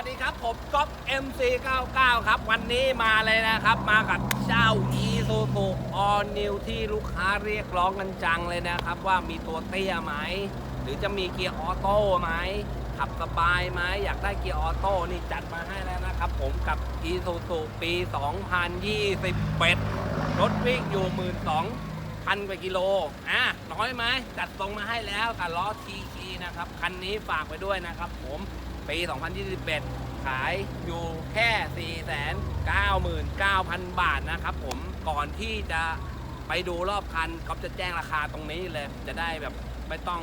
วัสดีครับ ผมก๊อฟ MC99 ครับ วันนี้มาเลยนะครับ มากับเจ้า Isuzu All New ที่ลูกค้าเรียกร้องกันจังเลยนะครับ ว่ามีตัวเตี้ยไหม หรือจะมีเกียร์ออโต้ไหม ขับสบายไหม อยากได้เกียร์ออโต้นี่จัดมาให้แล้วนะครับ ผมกับ Isuzu ปี 2021รถวิ่งอยู่ 12,000 พันกว่ากิโลอะน้อยไหมจัดทรงมาให้แล้วกับล้อทีคีนะครับ คันนี้ฝากไปด้วยนะครับผมปี 2021 ขายอยู่แค่ 499,000 บาทนะครับผมก่อนที่จะไปดูรอบคันก็จะแจ้งราคาตรงนี้เลย จะได้แบบไม่ต้อง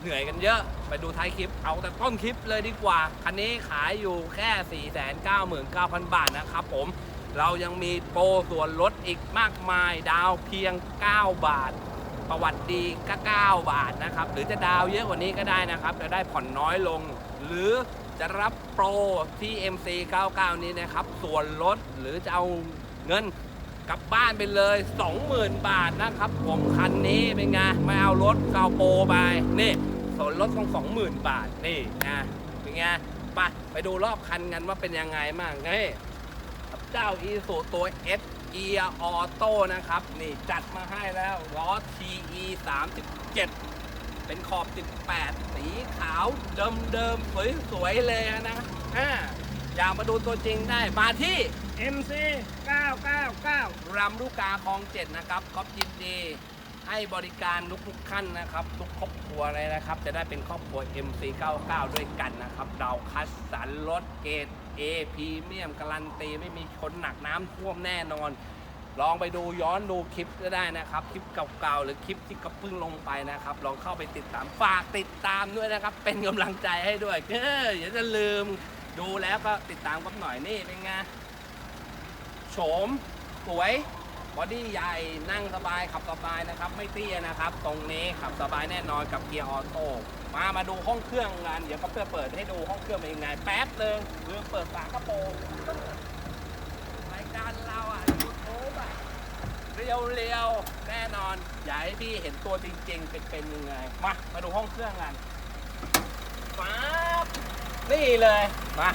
เหนื่อยกันเยอะ ไปดูท้ายคลิป เอาแต่ต้นคลิปเลยดีกว่า คันนี้ขายอยู่แค่ 499,000 บาทนะครับผม เรายังมีโปรส่วนลดอีกมากมายดาวเพียง 9 บาท ประวัติดีก็9บาทนะครับ หรือจะดาวเยอะกว่านี้ก็ได้นะครับ จะได้ผ่อนน้อยลง หรือจะรับโปรที่ MC 99 นี้นะครับ ส่วนลดหรือจะเอาเงินกลับบ้านไปเลย 20,000 บาทนะครับ ผมคันนี้เป็นไงไม่เอารถก็เอาโปรไปนี่ส่วนลดของ20,000 บาทนี่นะเป็นไงไปไปดูรอบคันกันว่าเป็นยังไงบ้างนี่ เจ้าอีสูตัว S เกียออโต้นะครับ นี่จัดมาให้แล้วล้อ TE 37 เป็นขอบ 18 สีขาวเดิมๆ สวยๆ เลยนะอ่าอยากมาดูตัวจริงได้มาที่ MC 999รำลูกกาคลอง7นะครับก็ยินดี ให้บริการทุกๆขั้นนะครับ ทุกครอบครัวเลยนะครับ จะได้เป็นครอบครัว MC99 ด้วยกันนะครับ เราคัดสรรรถเกรด A พรีเมียมการันตีไม่มีชนหนักน้ำท่วมแน่นอน ลองไปดูย้อนดูคลิปก็ได้นะครับ คลิปเก่าๆ หรือคลิปที่ก็เพิ่งลงไปนะครับ ลองเข้าไปติดตามฝากติดตามด้วยนะครับ เป็นกำลังใจให้ด้วยเอออย่าจะลืมดูแล้วก็ติดตามกับหน่อยนี่เป็นไงโฉมสวยบอดี้ใหญ่นั่งสบายขับสบายนะครับ ไม่เตี้ยนะครับ ตรงนี้ขับสบายแน่นอนกับเกียร์ออโต้ มามาดูห้องเครื่องกันเดี๋ยวก็เพื่อเปิดให้ดูห้องเครื่องเป็นยังไงแป๊บนึงลืมเปิดฝากระโปรงรายการเราอะยูทูบอะเรียวเรียวแน่นอนอยากให้พี่เห็นตัวจริงๆ เป็นเป็นยังไงมามาดูห้องเครื่องกันป๊าบนี่เลยมา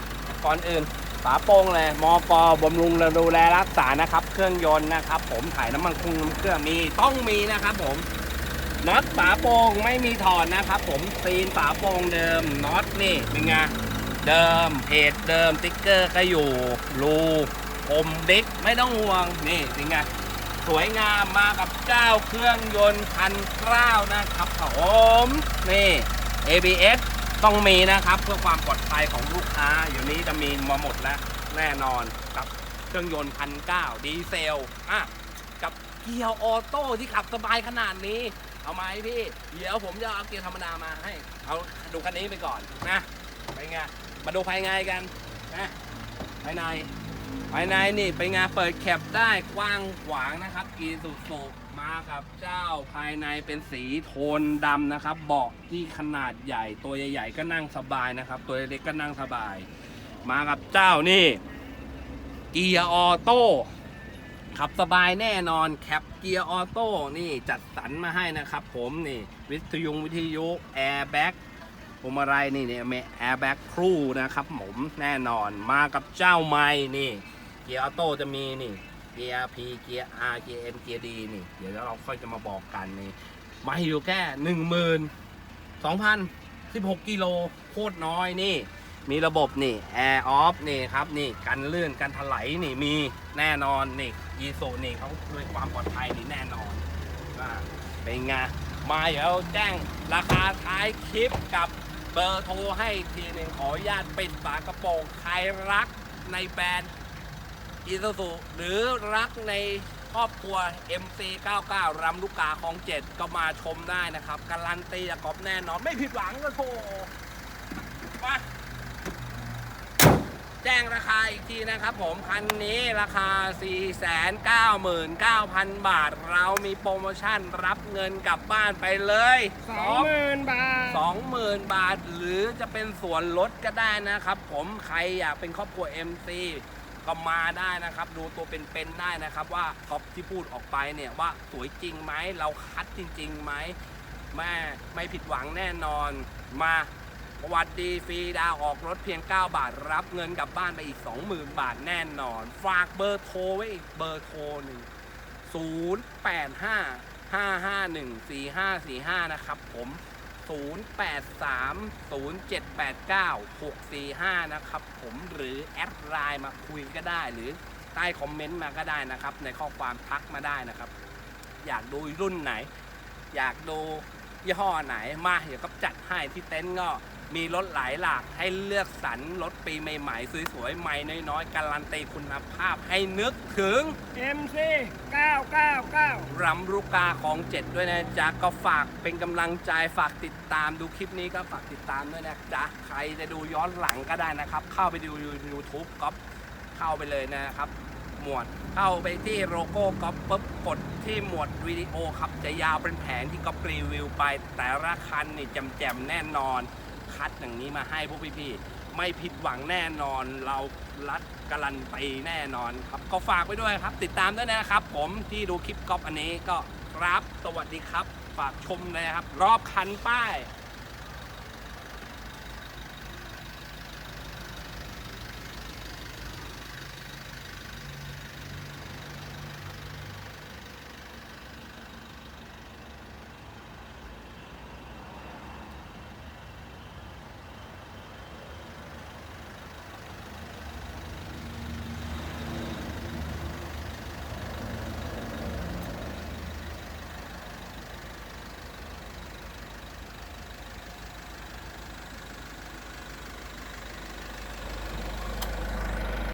ก่อนอื่นฝาโปร่งเลยมอปบำรุงดูแลรักษานะครับ เครื่องยนต์นะครับ ผมถ่ายน้ำมันคุงน้ำเครื่องมีต้องมีนะครับผม น็อตฝาโปร่งไม่มีถอดนะครับผมซีนฝาโปร่งเดิมน็อตนี่เป็นไงเดิมเพจเดิมติ๊กเกอร์ก็อยู่รูอมดิกไม่ต้องห่วงนี่เป็นไงสวยงามมากับเจ้าเครื่องยนต์พันเกล้านะครับผมนี่ ABS ต้องมีนะครับเพื่อความปลอดภัยของลูกค้าอยู่นี้จะมีมาหมดแล้วแน่นอนกับเครื่องยนต์พันเก้าดีเซลอะกับเกียร์ออโต้ที่ขับสบายขนาดนี้ เอาไหมพี่ เดี๋ยวผมจะเอาเกียร์ธรรมดามาให้ เอาดูคันนี้ไปก่อนนะไปไงมาดูภายในกันนะภายในภายในนี่เป็นไงานเปิดแคปได้กว้างขวางนะครับกีสุสุมากับเจ้าภายในเป็นสีโทนดำนะครับเบาะที่ขนาดใหญ่ตัวใหญ่ ๆ ก็นั่งสบายนะครับ ตัวเล็กๆก็นั่งสบาย มากับเจ้านี่เกียร์ออโต้ ขับสบายแน่นอนแคปเกียร์ออโต้นี่จัดสรรมาให้นะครับผมนี่วิทยุวิทยุแอร์แบ็กพวงมาลัยนี่เนี่ยมีแอร์แบ็กครูนะครับผมแน่นอนมากับเจ้าไม้นี่เกียร์ออโต้จะมีนี่เกียร์ P เกียร์ R เกียร์ M เกียร์ D นี่ เดี๋ยวเราค่อยจะมาบอกกันนี่ไม่อยู่แค่หนึ่งหมื่นสองพันสิบหกกิโลโคตรน้อยนี่ มีระบบนี่ Air Off นี่ครับนี่กันลื่นกันถลายนี่มีแน่นอนนี่อีโซนี่เขาด้วยความปลอดภัยนี่แน่นอนว่าเป็นไงมาเดี๋ยวแจ้งราคาท้ายคลิปกับเบอร์โทรให้ทีหนึ่งขออนุญาตปิดฝากระโปรงใครรักในแบรนด์อีซูซูหรือรักในครอบครัว MC99 รำลูกกาของเจ็ดก็มาชมได้นะครับ การันตีกกอบแน่นอนไม่ผิดหวังก็โทรมา แจ้งราคาอีกทีนะครับผม คันนี้ราคา 499,000 บาท เรามีโปรโมชั่นรับเงินกลับบ้านไปเลยสองหมื่นบาท20,000บาท หรือจะเป็นส่วนลดก็ได้นะครับผมใครอยากเป็นครอบครัว MC ก็มาได้นะครับ ดูตัวเป็นๆได้นะครับ ว่าท็อปที่พูดออกไปเนี่ยว่าสวยจริงไหมเราคัดจริงๆไหมแม่ไม่ผิดหวังแน่นอนมา สวัสดีฟรีดาวออกรถเพียง 9 บาท รับเงินกลับบ้านไปอีก 20,000 บาทแน่นอน ฝากเบอร์โทรไว้อีกเบอร์โทรหนึ่ง085 551 4545 นะครับผม 083 0789 645 นะครับผมหรือแอดไลน์มาคุยก็ได้ หรือใต้คอมเมนต์มาก็ได้นะครับ ในข้อความทักมาได้นะครับ อยากดูรุ่นไหน อยากดูยี่ห้อไหนมาเดี๋ยวก็จัดให้ที่เต็นท์ก็ มีรถหลายหลากให้เลือกสรรรถปีใหม่ๆ สวยๆ ใหม่น้อยๆ การันตีคุณภาพให้นึกถึง MC 999รำลูกกาของเจ็ดด้วยนะจ๊ะ ก็ฝากเป็นกำลังใจฝากติดตามดูคลิปนี้ก็ฝากติดตามด้วยนะจ๊ะ ใครจะดูย้อนหลังก็ได้นะครับ เข้าไปดู YouTube ก็เข้าไปเลยนะครับหมวดเข้าไปที่โลโก้ก็ปุ๊บกดที่หมวดวิดีโอครับจะยาวเป็นแผงที่ก็รีวิวไป แต่ละคันนี่แจ่มๆแน่นอน คัดอย่างนี้มาให้พวกพี่ๆไม่ผิดหวังแน่นอน เรารัดการันตีแน่นอนครับ ก็ฝากไว้ด้วยครับ ติดตามด้วยนะครับ ผมที่ดูคลิปกอล์ฟอันนี้ก็ครับสวัสดีครับ ฝากชมเลยนะครับ รอบคันป้าย